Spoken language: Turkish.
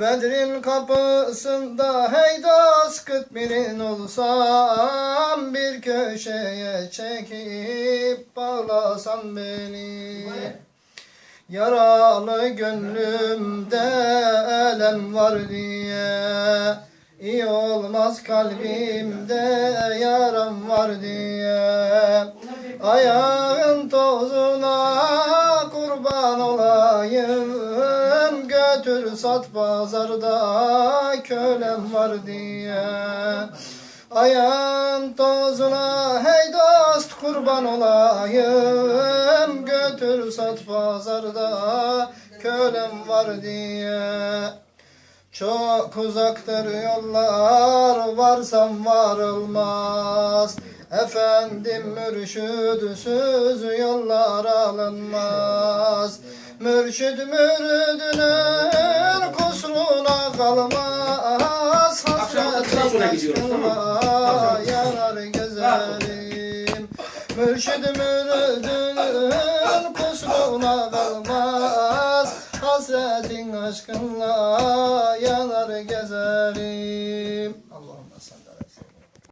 Bedrin kapısında hey dost kıtmirin olsam Bir köşeye çekip bağlasan beni. Yaralı gönlümde elem var diye İyi olmaz kalbimde yaram var diye. Ayağın tozuna kurban olayım Götür sat pazarda kölem var diye. Ayağın tozuna hey dost kurban olayım. Götür sat pazarda kölem var diye. Çok uzaktır yollar varsam varılmaz Efendim mürşüdsüz yollar alınmaz Mürşid müridinin kusuruna kalmaz mı? aşkınla yanar gezerim Mürşid müridinin kusuruna kalmaz Hasretin aşkınla yanar gezerim